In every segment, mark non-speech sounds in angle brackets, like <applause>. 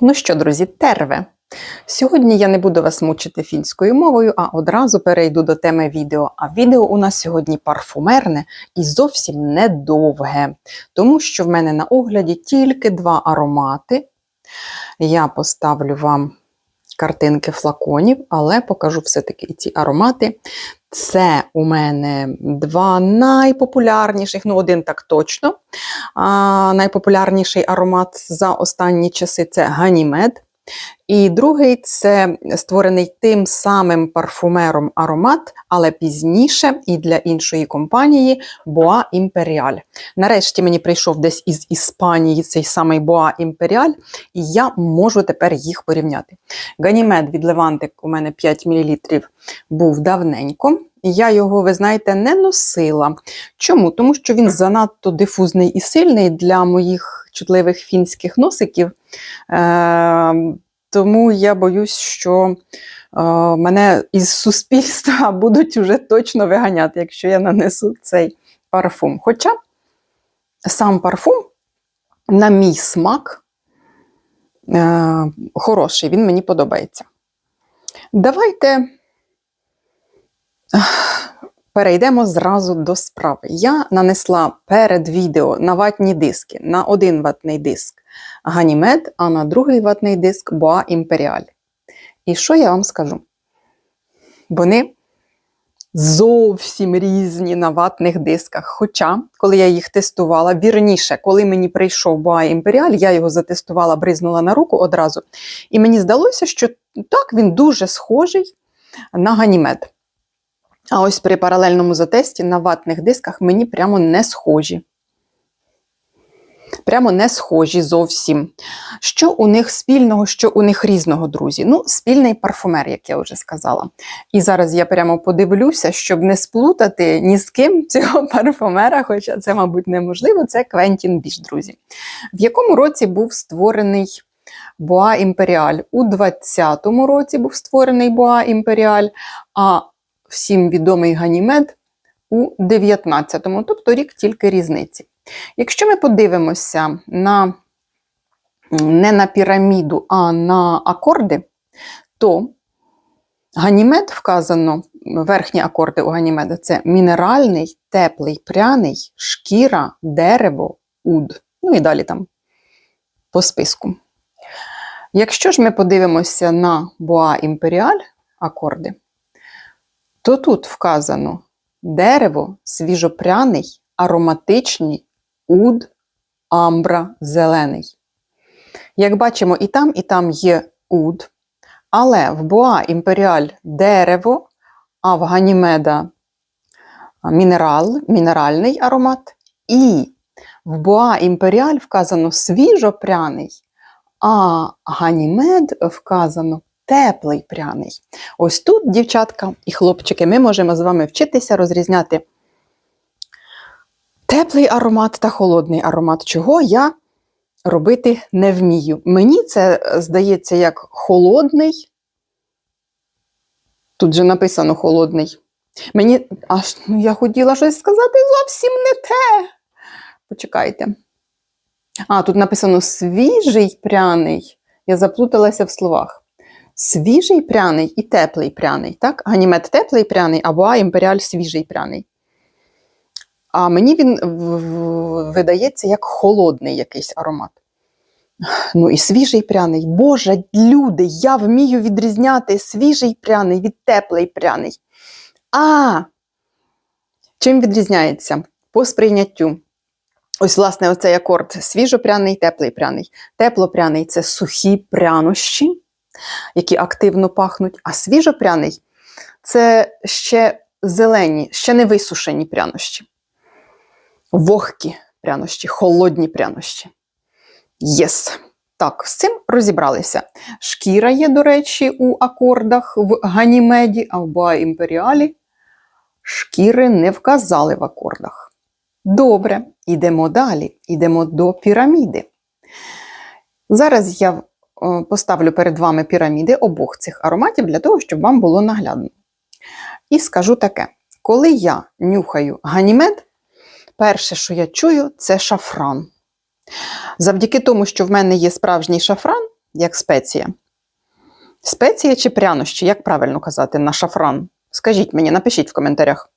Ну що, друзі, терве. Сьогодні я не буду вас мучити фінською мовою, а одразу перейду до теми відео. А відео у нас сьогодні парфумерне і зовсім недовге, тому що в мене на огляді тільки два аромати. Я поставлю вам картинки флаконів, але покажу все-таки ці аромати. Це у мене два найпопулярніших, ну один так точно. А, найпопулярніший аромат за останні часи це Ганімед. І другий це створений тим самим парфумером аромат, але пізніше і для іншої компанії Boa Imperial. Нарешті мені прийшов десь із Іспанії цей самий Boa Imperial, і я можу тепер їх порівняти. Ганімед від Левантик у мене 5 мл був давненько. Я його, ви знаєте, не носила. Чому? Тому що він занадто дифузний і сильний для моїх чутливих фінських носиків. Е, тому я боюсь, що е, мене із суспільства <laughs> будуть вже точно виганяти, якщо я нанесу цей парфум. Хоча сам парфум, на мій смак, е, хороший, він мені подобається. Давайте перейдемо зразу до справи. Я нанесла перед відео на ватні диски, на один ватний диск Ганімед, а на другий ватний диск Boa Imperial. І що я вам скажу? Вони зовсім різні на ватних дисках. Хоча, коли я їх тестувала, вірніше, коли мені прийшов Boa Imperial, я його затестувала, бризнула на руку одразу. І мені здалося, що так, він дуже схожий на Ганімед. А ось при паралельному затесті на ватних дисках мені прямо не схожі. Прямо не схожі зовсім. Що у них спільного, що у них різного, друзі? Ну, спільний парфумер, як я вже сказала. І зараз я прямо подивлюся, щоб не сплутати ні з ким <laughs> цього парфумера, хоча це, мабуть, неможливо, це Квентін Біш, друзі. В якому році був створений Boa Imperial? У 20-му році був створений Boa Imperial, а всім відомий Ганімед у 19-му, тобто рік тільки різниці. Якщо ми подивимося на не на піраміду, а на акорди, то ганімед вказано, верхні акорди у ганімеда це мінеральний, теплий, пряний, шкіра, дерево, уд. Ну і далі там по списку. Якщо ж ми подивимося на Боа Імперіаль акорди, то тут вказано дерево, свіжопряний, ароматичний, уд, амбра, зелений. Як бачимо, і там, і там є уд, але в Боа імперіаль дерево, а в Ганімеда мінерал, мінеральний аромат, і в Боа імперіаль вказано свіжопряний, а Ганімед вказано теплий пряний. Ось тут, дівчатка і хлопчики, ми можемо з вами вчитися розрізняти теплий аромат та холодний аромат, чого я робити не вмію. Мені це здається як холодний. Тут же написано холодний. Мені аж ну, я хотіла щось сказати зовсім не те. Почекайте. А, тут написано свіжий пряний. Я заплуталася в словах. Свіжий пряний і теплий пряний. так? Ганімед теплий пряний, або імперіаль свіжий пряний. А мені він видається як холодний якийсь аромат. Ну і свіжий пряний. Боже, люди, я вмію відрізняти свіжий пряний від теплий пряний. А! Чим відрізняється? По сприйняттю. Ось, власне, оцей акорд свіжопряний, теплий пряний. Теплопряний це сухі прянощі, які активно пахнуть, а свіжопряний це ще зелені, ще не висушені прянощі. Вогкі прянощі, холодні прянощі. Єс! Так, з цим розібралися. Шкіра є, до речі, у акордах в Ганімеді, а в Боа Імперіалі шкіри не вказали в акордах. Добре, йдемо далі, йдемо до піраміди. Зараз я поставлю перед вами піраміди обох цих ароматів для того, щоб вам було наглядно. І скажу таке: коли я нюхаю ганімед, перше, що я чую, це шафран. Завдяки тому, що в мене є справжній шафран, як спеція. Спеція чи прянощі, як правильно казати, на шафран? Скажіть мені, напишіть в коментарях.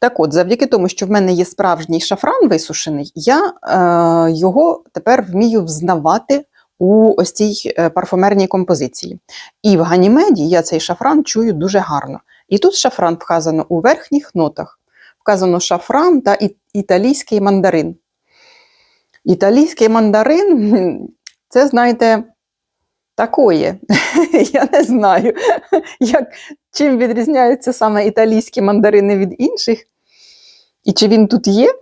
Так от, завдяки тому, що в мене є справжній шафран висушений, я е, його тепер вмію взнавати у ось цій е, парфумерній композиції. І в Ганімеді я цей шафран чую дуже гарно. І тут шафран вказано у верхніх нотах. Вказано шафран та італійський мандарин. Італійський мандарин це, знаєте, такое. <laughs> Я не знаю, як, чим відрізняються саме італійські мандарини від інших. І чи він тут є,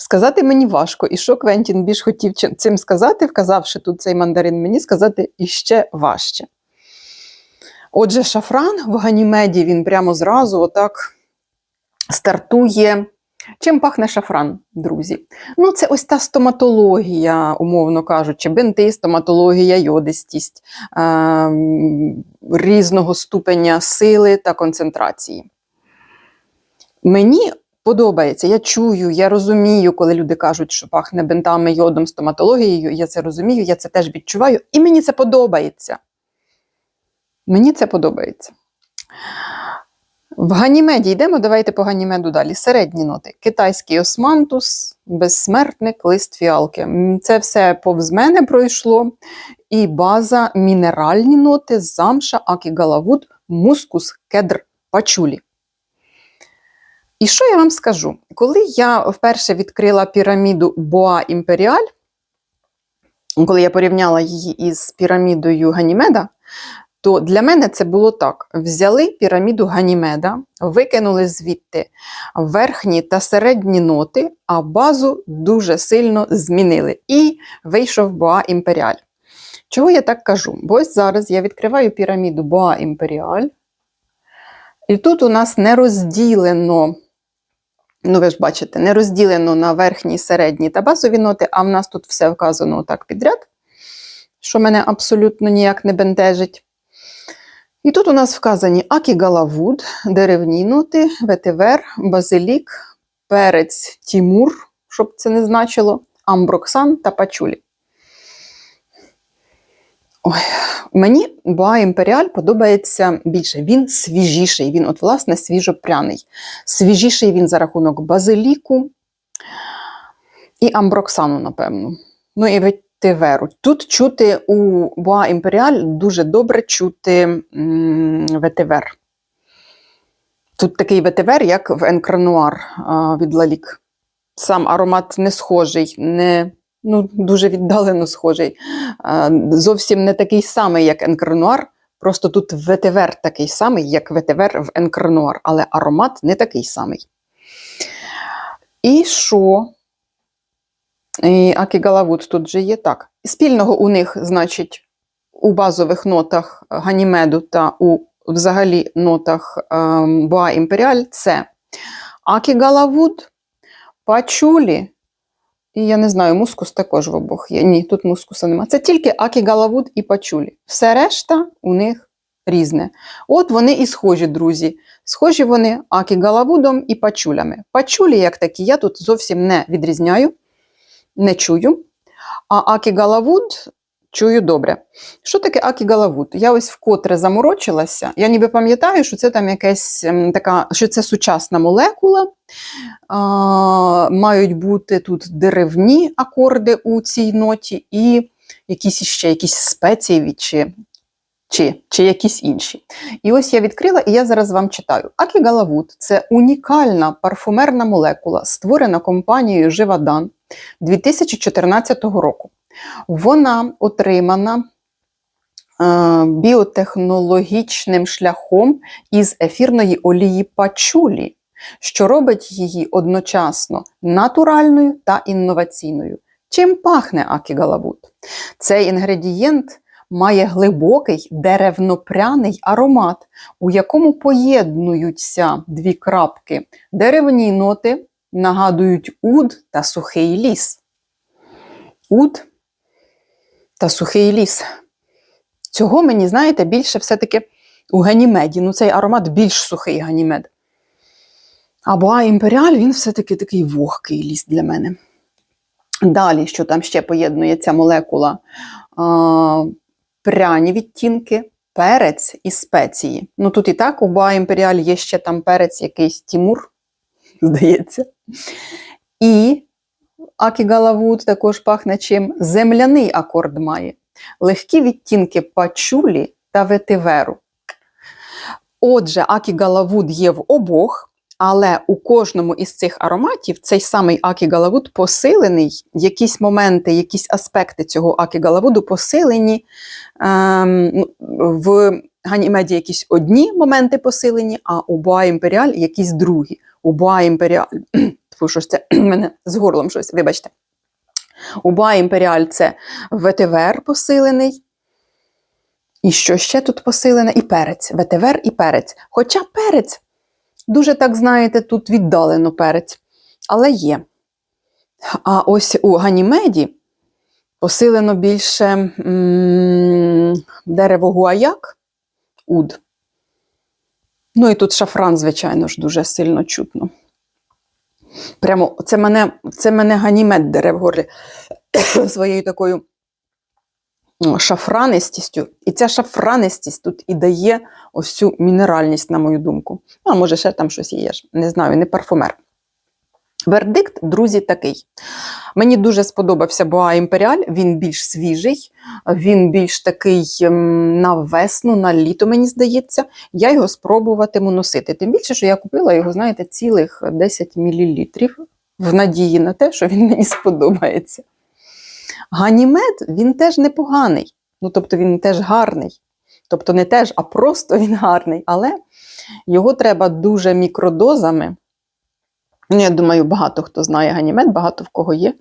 сказати мені важко. І що Квентін більш хотів цим сказати, вказавши тут цей мандарин, мені сказати іще важче. Отже, шафран в Ганімеді він прямо зразу отак стартує. Чим пахне шафран, друзі? Ну, це ось та стоматологія, умовно кажучи, бинти, стоматологія, йодистість, ем, різного ступеня сили та концентрації. Мені подобається, я чую, я розумію, коли люди кажуть, що пахне бинтами, йодом, стоматологією. Я це розумію, я це теж відчуваю, і мені це подобається. Мені це подобається. В Ганімеді йдемо, давайте по Ганімеду далі. Середні ноти. Китайський османтус, безсмертник, лист фіалки. Це все повз мене пройшло. І база мінеральні ноти, замша, акігалавуд, мускус, кедр, пачулі. І що я вам скажу? Коли я вперше відкрила піраміду Боа Імперіаль, коли я порівняла її із пірамідою Ганімеда, то для мене це було так: взяли піраміду Ганімеда, викинули звідти верхні та середні ноти, а базу дуже сильно змінили. І вийшов Боа Імперіаль. Чого я так кажу? Бо ось зараз я відкриваю піраміду Боа Імперіаль, і тут у нас не розділено. Ну, ви ж бачите, не розділено на верхні, середні та базові ноти, а в нас тут все вказано так підряд, що мене абсолютно ніяк не бентежить. І тут у нас вказані акігалавуд, деревні ноти, ветивер, базилік, перець Тімур, щоб це не значило, амброксан та пачулі. Ой, мені Боа Імперіаль подобається більше. Він свіжіший, він, от, власне, свіжопряний. Свіжіший він за рахунок базиліку і амброксану, напевно. Ну і ветиверу. Тут чути у Боа Імперіаль дуже добре чути ветивер. Тут такий ветивер, як в Енкрануар від Лалік. Сам аромат не схожий, не, ну, дуже віддалено схожий. Зовсім не такий самий, як Енкрануар. Просто тут ветивер такий самий, як ветивер в Енкрануар, але аромат не такий самий. І що? І Акігалавуд тут же є так. Спільного у них, значить, у базових нотах Ганімеду та у взагалі нотах ем, Боа Імперіаль це Акігалавуд, Пачулі, і я не знаю, мускус також в обох є. Ні, тут мускуса нема. Це тільки Акігалавуд і Пачулі. Все решта у них різне. От вони і схожі, друзі. Схожі вони Акігалавудом і Пачулями. Пачулі, як такі, я тут зовсім не відрізняю, не чую. А Акігалавуд чую добре. Що таке Акігалавуд? Я ось вкотре заморочилася. Я ніби пам'ятаю, що це там якась ем, така, що це сучасна молекула. А, мають бути тут деревні акорди у цій ноті, і якісь ще якісь спеції чи, чи, чи якісь інші. І ось я відкрила, і я зараз вам читаю. Акігалавуд це унікальна парфумерна молекула, створена компанією Живадан 2014 року. Вона отримана е, біотехнологічним шляхом із ефірної олії пачулі, що робить її одночасно натуральною та інноваційною. Чим пахне акігалавуд? Цей інгредієнт має глибокий деревнопряний аромат, у якому поєднуються дві крапки. Деревні ноти нагадують уд та сухий ліс. Уд та сухий ліс. Цього мені, знаєте, більше все-таки у Ганімеді. Ну, цей аромат більш сухий Ганімед. А Боа Імперіаль, він все-таки такий вогкий ліс для мене. Далі, що там ще поєднує ця молекула? А, пряні відтінки, перець і спеції. Ну тут і так у Боа Імперіаль є ще там перець якийсь Тімур, <laughs> здається. І Акігалавуд також пахне чим. Земляний акорд має. Легкі відтінки пачулі та ветиверу. Отже, Акігалавуд є в обох, але у кожному із цих ароматів цей самий Акігалавуд посилений, якісь моменти, якісь аспекти цього Акігалавуду посилені. Ем, ну, в Ганімеді якісь одні моменти посилені, а у Боа Імперіаль якісь другі. У Боа Імперіаль, Тьфу, що ж це <clears throat> мене з горлом щось, вибачте. У Боа Імперіаль це ветивер посилений. І що ще тут посилене? І перець. Ветивер і перець. Хоча перець, дуже так знаєте, тут віддалено перець, але є. А ось у Ганімеді посилено більше м- дерево гуаяк, уд. Ну і тут шафран, звичайно ж, дуже сильно чутно. Прямо це мене, це мене ганімет дере в горлі <coughs> своєю такою шафранистістю. І ця шафранистість тут і дає ось цю мінеральність, на мою думку. А може, ще там щось є, не знаю, не парфумер. Вердикт, друзі, такий. Мені дуже сподобався Боа Імперіаль, він більш свіжий, він більш такий ем, на весну, на літо, мені здається. Я його спробуватиму носити. Тим більше, що я купила його, знаєте, цілих 10 мл в надії на те, що він мені сподобається. Ганімед він теж непоганий. Ну, тобто він теж гарний. Тобто не теж, а просто він гарний. Але його треба дуже мікродозами. Ну, я думаю, багато хто знає ганімед, багато в кого є.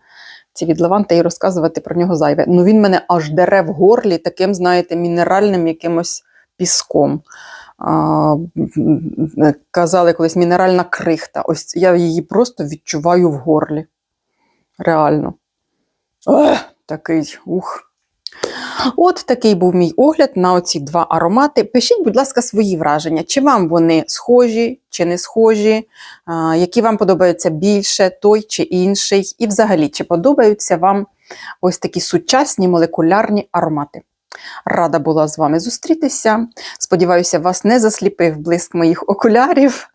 Ці від Леванта і розказувати про нього зайве. Ну він мене аж дере в горлі таким, знаєте, мінеральним якимось піском. А, казали колись мінеральна крихта. Ось я її просто відчуваю в горлі. Реально. Ех, такий ух. От такий був мій огляд на оці два аромати. Пишіть, будь ласка, свої враження. Чи вам вони схожі, чи не схожі, які вам подобаються більше, той чи інший. І взагалі, чи подобаються вам ось такі сучасні молекулярні аромати. Рада була з вами зустрітися. Сподіваюся, вас не засліпив блиск моїх окулярів.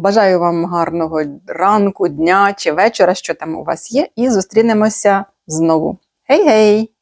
Бажаю вам гарного ранку, дня чи вечора, що там у вас є, і зустрінемося знову. Гей-гей!